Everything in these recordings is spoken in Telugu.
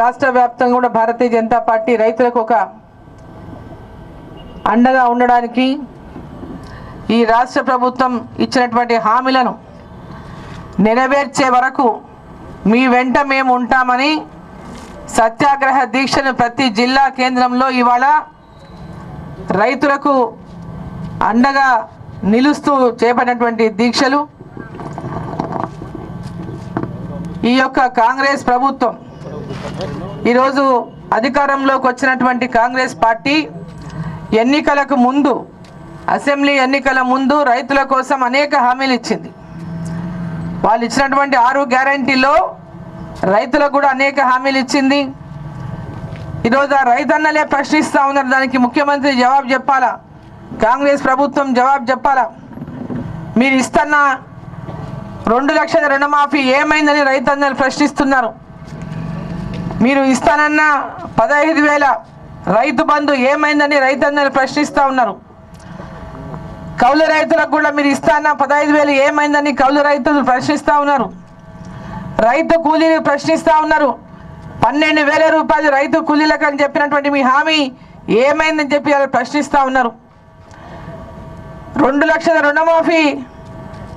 రాష్ట్ర వ్యాప్తంగా కూడా భారతీయ జనతా పార్టీ రైతులకు ఒక అండగా ఉండడానికి ఈ రాష్ట్ర ప్రభుత్వం ఇచ్చినటువంటి హామీలను నెరవేర్చే వరకు మీ వెంట మేము ఉంటామని సత్యాగ్రహ దీక్షను ప్రతి జిల్లా కేంద్రంలో ఇవాళ రైతులకు అండగా నిలుస్తూ చేపట్టినటువంటి దీక్షలు. ఈ యొక్క కాంగ్రెస్ ప్రభుత్వం ఈరోజు అధికారంలోకి వచ్చినటువంటి కాంగ్రెస్ పార్టీ ఎన్నికలకు ముందు అసెంబ్లీ ఎన్నికల ముందు రైతుల కోసం అనేక హామీలు ఇచ్చింది. వాళ్ళు ఇచ్చినటువంటి ఆరు గ్యారంటీలో రైతులకు కూడా అనేక హామీలు ఇచ్చింది. ఈరోజు ఆ రైతన్నలే ప్రశ్నిస్తూ ఉన్నారు. దానికి ముఖ్యమంత్రి జవాబు చెప్పాలా? కాంగ్రెస్ ప్రభుత్వం జవాబు చెప్పాలా? మీరు ఇస్తున్న రెండు లక్షల రుణమాఫీ ఏమైందని రైతన్నలు ప్రశ్నిస్తున్నారు. మీరు ఇస్తానన్న పదహైదు వేల రైతు బంధు ఏమైందని రైతన్నలు ప్రశ్నిస్తూ ఉన్నారు. కౌలు రైతులకు కూడా మీరు ఇస్తాన్న పదహైదు వేలు ఏమైందని కౌలు రైతులు ప్రశ్నిస్తూ ఉన్నారు. రైతు కూలీలు ప్రశ్నిస్తూ ఉన్నారు. పన్నెండు వేల రూపాయలు రైతు కూలీలకు అని చెప్పినటువంటి మీ హామీ ఏమైందని చెప్పి వాళ్ళు ప్రశ్నిస్తూ ఉన్నారు. రెండు లక్షల రుణమాఫీ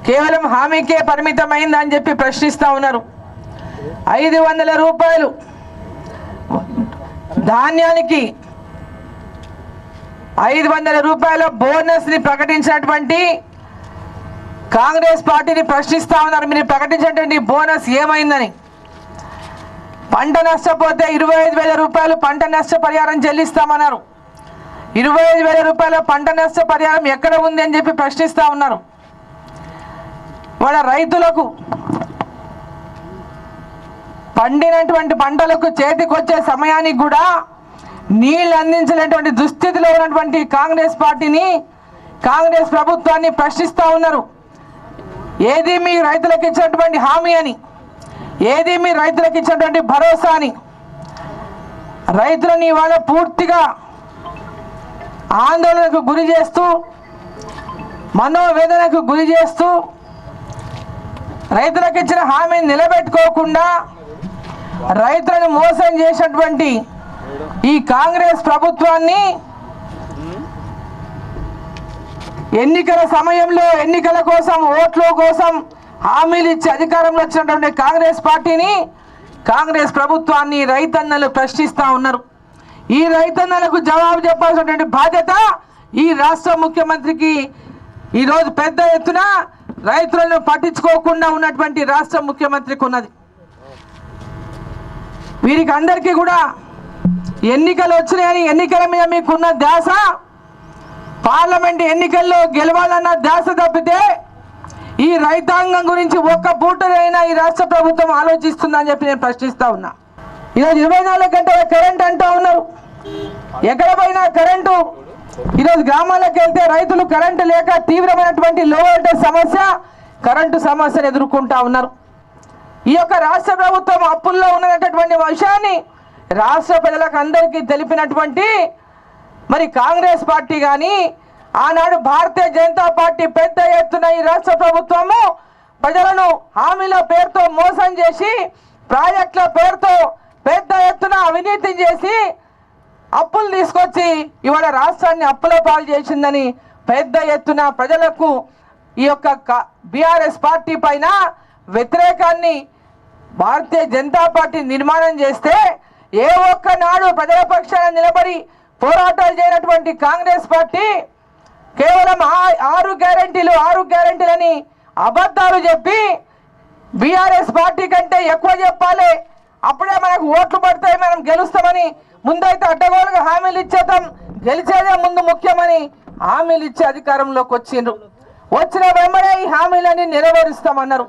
కేవలం హామీకే పరిమితమైందని చెప్పి ప్రశ్నిస్తూ ఉన్నారు. ఐదు వందల రూపాయలు ధాన్యానికి ఐదు వందల రూపాయల బోనస్ని ప్రకటించినటువంటి కాంగ్రెస్ పార్టీని ప్రశ్నిస్తా ఉన్నారు. మీరు ప్రకటించినటువంటి బోనస్ ఏమైందని? పంట నష్టపోతే ఇరవై ఐదు వేల రూపాయలు పంట నష్ట పరిహారం చెల్లిస్తామన్నారు. ఇరవై ఐదు వేల రూపాయల పంట నష్ట పరిహారం ఎక్కడ ఉంది అని చెప్పి ప్రశ్నిస్తా ఉన్నారు. వాళ్ళ రైతులకు పండినటువంటి పంటలకు చేతికొచ్చే సమయానికి కూడా నీళ్ళు అందించలేటువంటి దుస్థితిలో ఉన్నటువంటి కాంగ్రెస్ పార్టీని కాంగ్రెస్ ప్రభుత్వాన్ని ప్రశ్నిస్తూ ఉన్నారు. ఏది మీ రైతులకు ఇచ్చినటువంటి హామీ అని? ఏది మీ రైతులకు ఇచ్చినటువంటి భరోసా అని? రైతులను ఇవాళ పూర్తిగా ఆందోళనకు గురి చేస్తూ మనోవేదనకు గురి చేస్తూ రైతులకు ఇచ్చిన హామీని నిలబెట్టుకోకుండా రైతులను మోసం చేసినటువంటి ఈ కాంగ్రెస్ ప్రభుత్వాన్ని ఎన్నికల సమయంలో ఎన్నికల కోసం ఓట్ల కోసం హామీలు ఇచ్చి అధికారంలో వచ్చినటువంటి కాంగ్రెస్ పార్టీని కాంగ్రెస్ ప్రభుత్వాన్ని రైతన్నలు ప్రశ్నిస్తూ ఉన్నారు. ఈ రైతన్నలకు జవాబు చెప్పాల్సినటువంటి బాధ్యత ఈ రాష్ట్ర ముఖ్యమంత్రికి ఈరోజు పెద్ద ఎత్తున రైతులను పట్టించుకోకుండా ఉన్నటువంటి రాష్ట్ర ముఖ్యమంత్రికి ఉన్నది. వీరికి అందరికీ కూడా ఎన్నికలు వచ్చినాయని ఎన్నికల మీద మీకున్న ధ్యాస పార్లమెంట్ ఎన్నికల్లో గెలవాలన్న ధ్యాస తప్పితే ఈ రైతాంగం గురించి ఒక్క పూటనైనా ఈ రాష్ట్ర ప్రభుత్వం ఆలోచిస్తుందని చెప్పి నేను ప్రశ్నిస్తా ఉన్నా. ఈరోజు ఇరవై నాలుగు గంటల కరెంట్ అంటూ ఉన్నారు. ఎక్కడ పోయినా కరెంటు? ఈరోజు గ్రామాలకు వెళ్తే రైతులు కరెంటు లేక తీవ్రమైనటువంటి లో వోల్టేజ్ సమస్య కరెంటు సమస్యను ఎదుర్కొంటా ఉన్నారు. ఈ యొక్క రాష్ట్ర ప్రభుత్వం అప్పుల్లో ఉన్న ఉన్నటువంటి విషయాన్ని రాష్ట్ర ప్రజలకు అందరికీ తెలిపినటువంటి మరి కాంగ్రెస్ పార్టీ కానీ ఆనాడు భారతీయ జనతా పార్టీ పెద్ద ఎత్తున ఈ రాష్ట్ర ప్రభుత్వము ప్రజలను హామీల పేరుతో మోసం చేసి ప్రాజెక్టుల పేరుతో పెద్ద ఎత్తున అవినీతి చేసి అప్పులు తీసుకొచ్చి ఇవాళ రాష్ట్రాన్ని అప్పుల పాలు చేసిందని పెద్ద ఎత్తున ప్రజలకు ఈ యొక్క బీఆర్ఎస్ పార్టీ పైన వ్యతిరేకాన్ని భారతీయ జనతా పార్టీ నిర్మాణం చేస్తే ఏ ఒక్క నాడు ప్రజల పక్షాన నిలబడి పోరాటాలు చేయనటువంటి కాంగ్రెస్ పార్టీ కేవలం ఆ- ఆరు గ్యారంటీలు ఆరు గ్యారంటీలని అబద్ధాలు చెప్పి బీఆర్ఎస్ పార్టీ కంటే ఎక్కువ చెప్పాలి. అప్పుడే మనకు ఓట్లు పడతాయి మనం గెలుస్తామని ముందైతే అడ్డగోలుగా హామీలు ఇచ్చేద్దాం. గెలిచేదే ముందు ముఖ్యమని హామీలు ఇచ్చే అధికారంలోకి వచ్చిండ్రు. వచ్చిన వెంబడే ఈ హామీలన్నీ నెరవేరుస్తామన్నారు.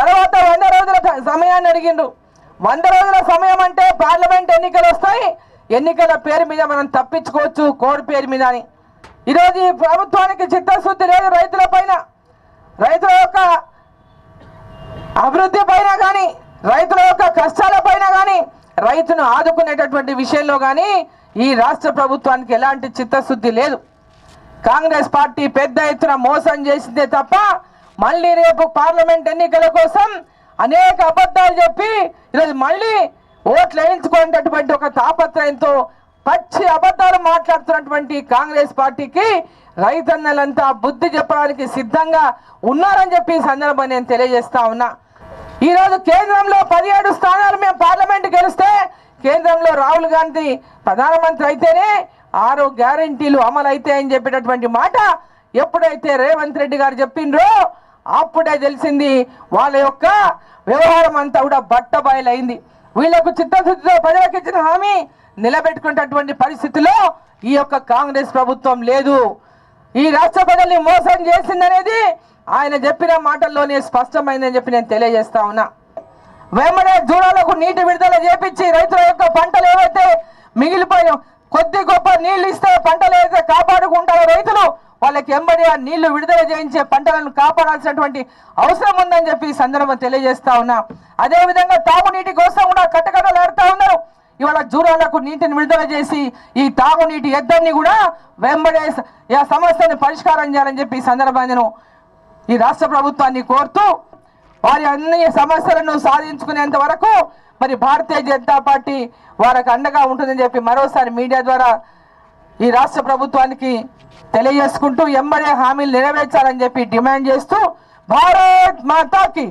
తర్వాత వంద రోజుల సమయాన్ని అడిగిండ్రు. వంద రోజుల సమయం అంటే పార్లమెంట్ ఎన్నికలు వస్తాయి. ఎన్నికల పేరు మీద మనం తప్పించుకోవచ్చు కోడ్ పేరు మీద అని. ఈరోజు ఈ ప్రభుత్వానికి చిత్తశుద్ధి లేదు రైతుల పైన. రైతుల యొక్క అభివృద్ధి పైన కానీ రైతుల యొక్క కష్టాల పైన కానీ రైతును ఆదుకునేటటువంటి విషయంలో కానీ ఈ రాష్ట్ర ప్రభుత్వానికి ఎలాంటి చిత్తశుద్ధి లేదు. కాంగ్రెస్ పార్టీ పెద్ద ఎత్తున మోసం చేసిందే తప్ప మళ్ళీ రేపు పార్లమెంట్ ఎన్నికల కోసం అనేక అబద్ధాలు చెప్పి ఈరోజు మళ్ళీ ఓట్లు వేయించుకునేటటువంటి ఒక తాపత్రయంతో పచ్చి అబద్ధాలు మాట్లాడుతున్నటువంటి కాంగ్రెస్ పార్టీకి రైతన్నలంతా బుద్ధి చెప్పడానికి సిద్ధంగా ఉన్నారని చెప్పి ఈ సందర్భం నేను తెలియజేస్తా ఉన్నా. ఈరోజు కేంద్రంలో పదిహేడు స్థానాలు మేము పార్లమెంట్ గెలిస్తే కేంద్రంలో రాహుల్ గాంధీ ప్రధానమంత్రి అయితేనే ఆరు గ్యారంటీలు అమలు అవుతాయని చెప్పేటటువంటి మాట ఎప్పుడైతే రేవంత్ రెడ్డి గారు చెప్పిండ్రో అప్పుడే తెలిసింది వాళ్ళ యొక్క వ్యవహారం అంతా కూడా బట్టబయలైంది. వీళ్ళకు చిత్తశుద్ధితో ప్రజలకు ఇచ్చిన హామీ నిలబెట్టుకున్నటువంటి పరిస్థితిలో ఈ యొక్క కాంగ్రెస్ ప్రభుత్వం లేదు. ఈ రాష్ట్ర ప్రజల్ని మోసం చేసిందనేది ఆయన చెప్పిన మాటల్లోనే స్పష్టమైందని చెప్పి నేను తెలియజేస్తా ఉన్నా. వెంబడే దూరాలకు నీటి విడుదల చేపించి రైతుల యొక్క పంటలు ఏవైతే మిగిలిపోయిన కొద్ది గొప్ప నీళ్ళు ఇస్తే పంటలు ఏదైతే కాపాడుకుంటారో రైతులు వాళ్ళకి ఎంబడి ఆ నీళ్ళు విడుదల చేయించే పంటలను కాపాడాల్సినటువంటి అవసరం ఉందని చెప్పి ఈ సందర్భం తెలియజేస్తా ఉన్నా. అదేవిధంగా తాగునీటి కోసం కూడా కట్టకట్టలాడుతా ఉన్నారు. ఇవాళ జూరాలకు నీటిని విడుదల చేసి ఈ తాగునీటి ఎద్దరిని కూడా వెంబడే ఆ సమస్యను పరిష్కారం చేయాలని చెప్పి ఈ సందర్భాన్ని నేను ఈ రాష్ట్ర ప్రభుత్వాన్ని కోరుతూ వారి అన్ని సమస్యలను సాధించుకునేంత వరకు మరి భారతీయ జనతా పార్టీ వారికి అండగా ఉంటుందని చెప్పి మరోసారి మీడియా ద్వారా ఈ రాష్ట్ర ప్రభుత్వానికి తెలియజేసుకుంటూ ఎంబడే హామీలు నెరవేర్చాలని చెప్పి డిమాండ్ చేస్తూ భారత్ మాతాకి